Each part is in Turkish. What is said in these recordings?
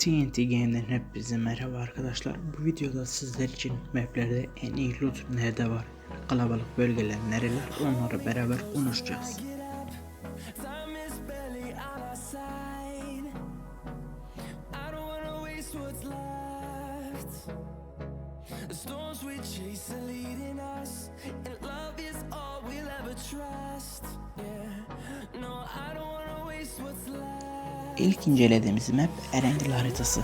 TNT Game'den hepinize merhaba arkadaşlar. Bu videoda sizler için maplerde en iyi loot nerede var, kalabalık bölgeler nereler onları beraber konuşacağız. Yeah, no, I don't wanna waste what's left. İlk incelediğimiz map Erengil haritası.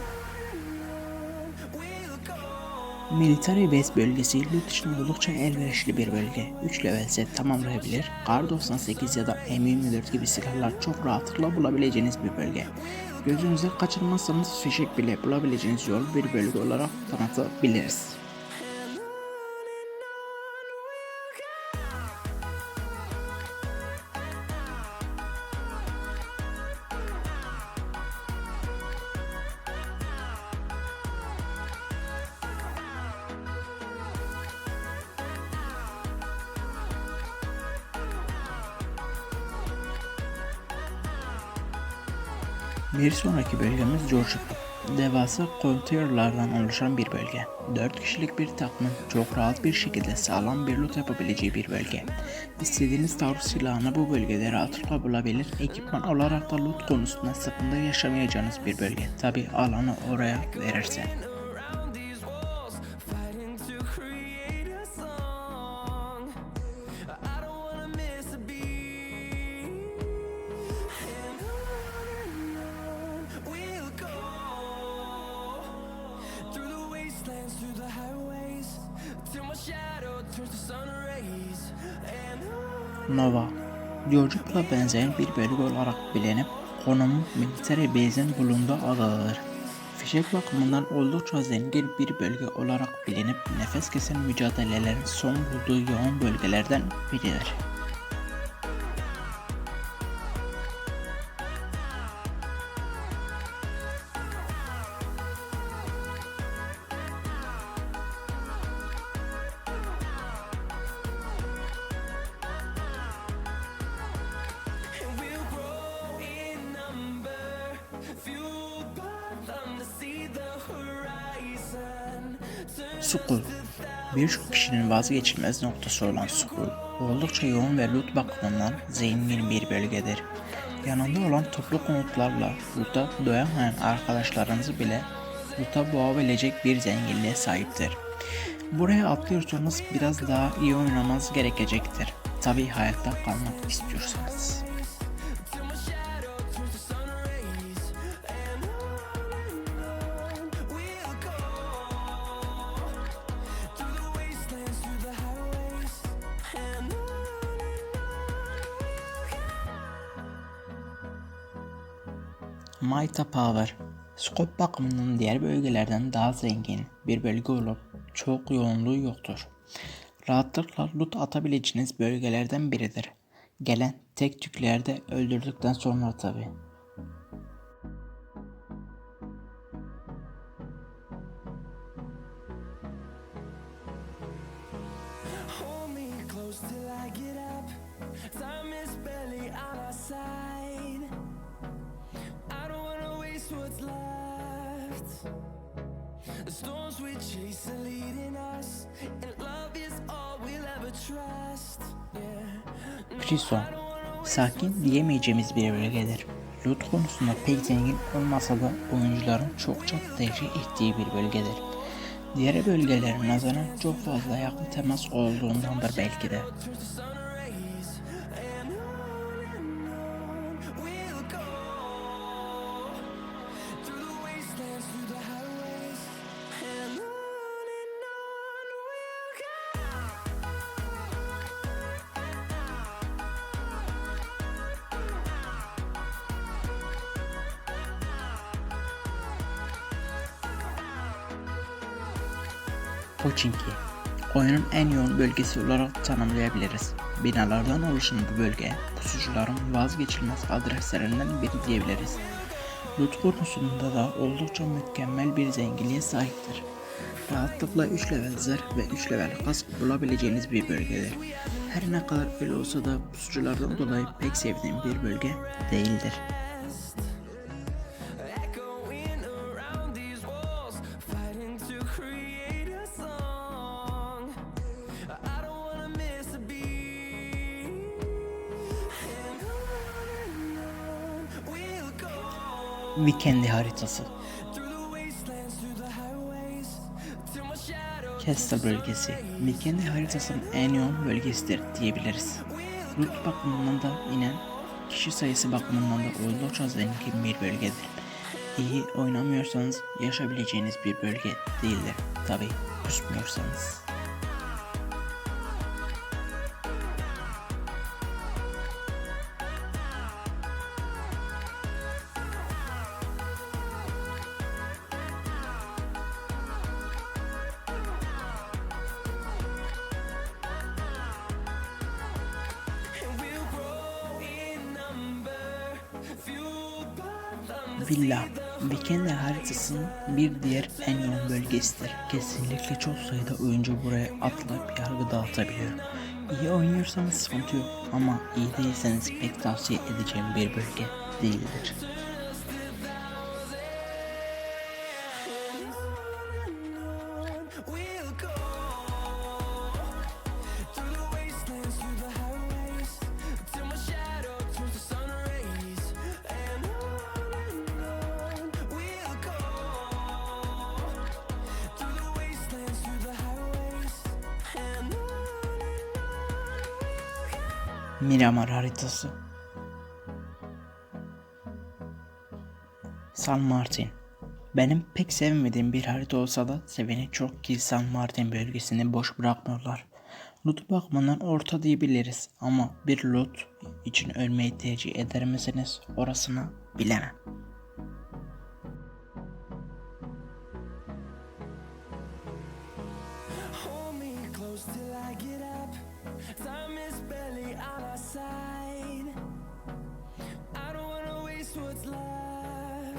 Military Base bölgesi loot için oldukça elverişli bir bölge. 3 level set tamamlayabilir. Kar 98 ya da M24 gibi silahlar çok rahatlıkla bulabileceğiniz bir bölge. Gözünüze kaçırmazsanız fişek bile bulabileceğiniz yol bir bölge olarak tanıtabiliriz. Bir sonraki bölgemiz Georgia. Devasa konteynerlardan oluşan bir bölge. 4 kişilik bir takımın çok rahat bir şekilde sağlam bir loot yapabileceği bir bölge. İstediğiniz taarruz silahını bu bölgede rahatlıkla bulabilir, ekipman olarak da loot konusunda sıkıntı yaşamayacağınız bir bölge. Tabi alanı oraya verirse. Nova, Georgia'la benzeyen bir bölge olarak bilinip konumu military base'in bulunduğu adadır. Fişek bakımından oldukça zengin bir bölge olarak bilinip nefes kesen mücadelelerin son bulduğu yoğun bölgelerden biridir. Sukul Birçok kişinin vazgeçilmez noktası olan Sukul, oldukça yoğun ve loot bakımından zengin bir bölgedir. Yanında olan toplu konutlarla loot'a doyamayan arkadaşlarınızı bile loot'a boğabilecek bir zenginliğe sahiptir. Buraya atlıyorsanız biraz daha iyi oynamanız gerekecektir. Tabi hayatta kalmak istiyorsanız. Maita Power Skop bakımından diğer bölgelerden daha zengin bir bölge olup çok yoğunluğu yoktur. Rahatlıkla loot atabileceğiniz bölgelerden biridir. Gelen tek tüklerde öldürdükten sonra tabi. Till I get up. Time is barely on our side. Waste what's left. The storms we chase are leading us, and love is all we'll ever trust. Yeah. Prison Sakin diyemeyeceğimiz bir bölgedir. Loot konusunda pek zengin olmasa da oyuncuların çokça tercih ettiği bir bölgedir. Diğer bölgelere nazaran çok fazla yakın temas olduğundandır belki de. Pochinki oyunun en yoğun bölgesi olarak tanımlayabiliriz. Binalardan oluşan bu bölge pusucuların vazgeçilmez adreslerinden biri diyebiliriz. Loot konusunda da oldukça mükemmel bir zenginliğe sahiptir. Rahatlıkla 3 level zırh ve 3 level kask bulabileceğiniz bir bölgedir. Her ne kadar öyle olsa da pusuculardan dolayı pek sevdiğim bir bölge değildir. Weekend'i haritası. Castle bölgesi, Weekend'i haritasının en yoğun bölgesidir diyebiliriz. Loot bakımından da yine kişi sayısı bakımından da oldukça zengin bir bölgedir. İyi oynamıyorsanız yaşayabileceğiniz bir bölge değildir. Tabi kusmuyorsanız. Villa, Weekend haritasının bir diğer en yoğun bölgesidir. Kesinlikle çok sayıda oyuncu buraya atlayıp yargı dağıtabiliyor. İyi oynuyorsanız sıkıntı yok ama iyi değilseniz pek tavsiye edeceğim bir bölge değildir. Miramar haritası. San Martin. Benim pek sevmediğim bir harita olsa da seveni çok ki San Martin bölgesini boş bırakmıyorlar. Loot bakımından orta diyebiliriz ama bir loot için ölmeyi tercih eder misiniz orasını bilemem.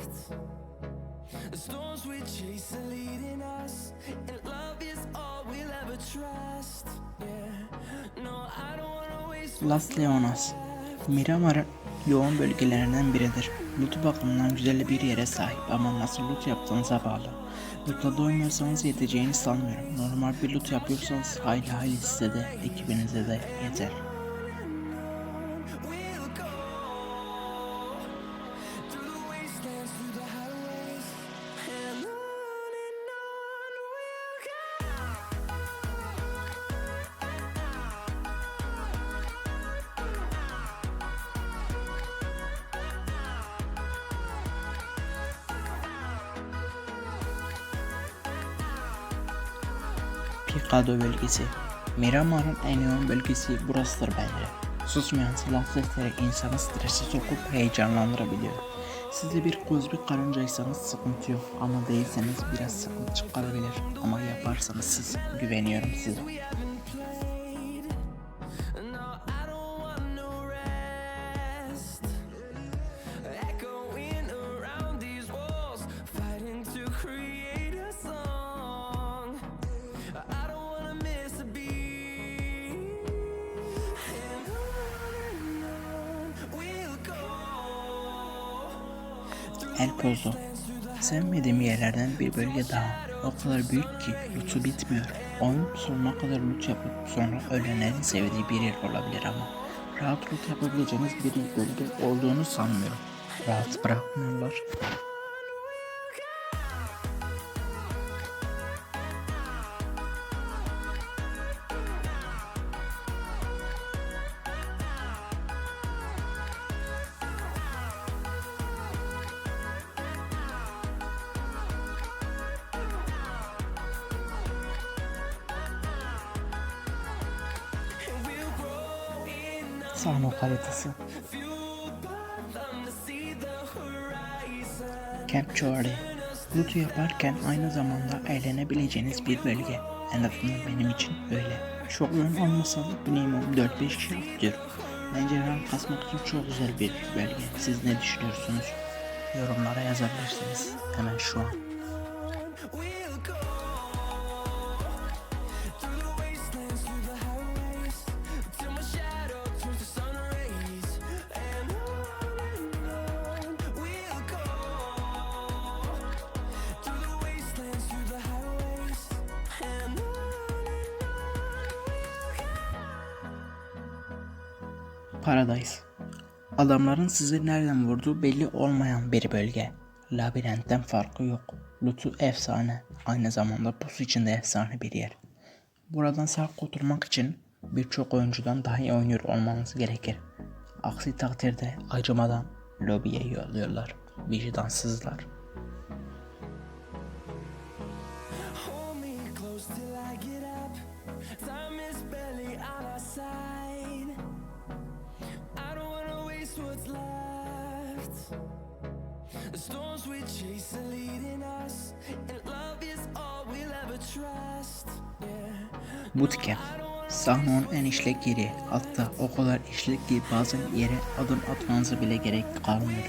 Left. The storms we chase are leading us, and love is all we'll ever trust. Yeah, no, I don't wanna waste Las Leonas. Miramar'ın yoğun bölgelerinden biridir. Loot bakımından güzel bir yere sahip ama nasıl loot yaptığınıza bağlı. Lootla doymuyorsanız yeteceğini sanmıyorum. Normal bir loot yapıyorsanız hayli hayli size de ekibinize de yeter. Picado bölgesi. Miramar'ın en yoğun bölgesi burasıdır bence. Susmayan silah sesleri insanı strese sokup heyecanlandırabiliyor. Siz bir kozmik karıncaysanız sıkıntı yok ama değilseniz biraz sıkıntı çıkarabilir. Ama yaparsanız siz güveniyorum size. El Pozo. Sevmediğim yerlerden bir bölge daha. O kadar büyük ki loot'u bitmiyor. Oyun sonuna kadar loot yapıp sonra ölenlerin sevdiği bir yer olabilir ama rahat loot yapabileceğiniz bir bölge olduğunu sanmıyorum. Rahat bırakmıyorlar. Sarmak haritası. Camp Charlie. Loot'u yaparken aynı zamanda eğlenebileceğiniz bir bölge. En azından benim için öyle. Çok yoğun olmasa da minimum 4-5 kişi atıyorum. Bence rank kasmak için çok güzel bir bölge. Siz ne düşünüyorsunuz? Yorumlara yazabilirsiniz. Hemen şu an. Paradise. Adamların sizi nereden vurduğu belli olmayan bir bölge. Labirentten farkı yok. Lutu efsane. Aynı zamanda pusu için de efsane bir yer. Buradan sağ kurtulmak için birçok oyuncudan daha iyi oynuyor olmanız gerekir. Aksi takdirde acımadan lobiye yolluyorlar. Vicdansızlar. Bootcamp. Sahnonun en işlek yeri. Hatta o kadar işlek ki bazen yere adım atmanıza bile gerek kalmıyor.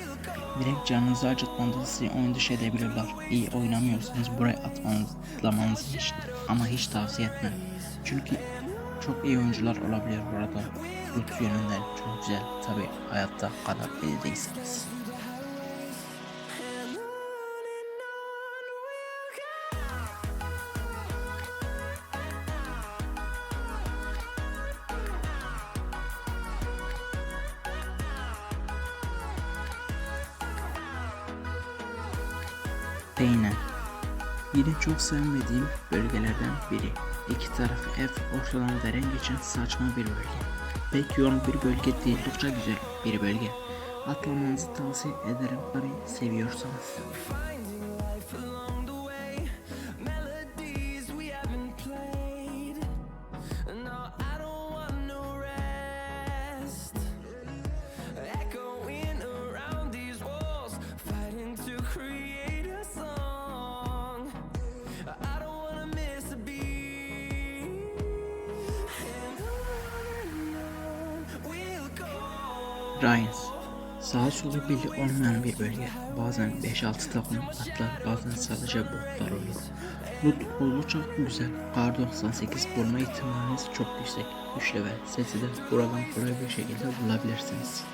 Direkt canınızı acıtmanızı sizi oyun dışı edebilirler. İyi oynamıyorsanız buraya atmanızı hiç, ama hiç tavsiye etmem. Çünkü çok iyi oyuncular olabiliyor burada. Loot yönünden çok güzel. Tabi hayatta kadar iyi çok sevmediğim bölgelerden biri. İki tarafı F ortadan veren geçen saçma bir bölge. Pek yoğun bir bölge değil, oldukça güzel bir bölge. Atlamanızı tavsiye ederim tabi seviyorsanız. Ryans. Sağa solu belli olmayan bir bölge. Bazen 5-6 takım atlar, bazen sadece botlar oluyor. Loot oldukça güzel. Kar 98 bulma ihtimaliniz çok yüksek. 3 level seti de buradan kolay bir şekilde bulabilirsiniz.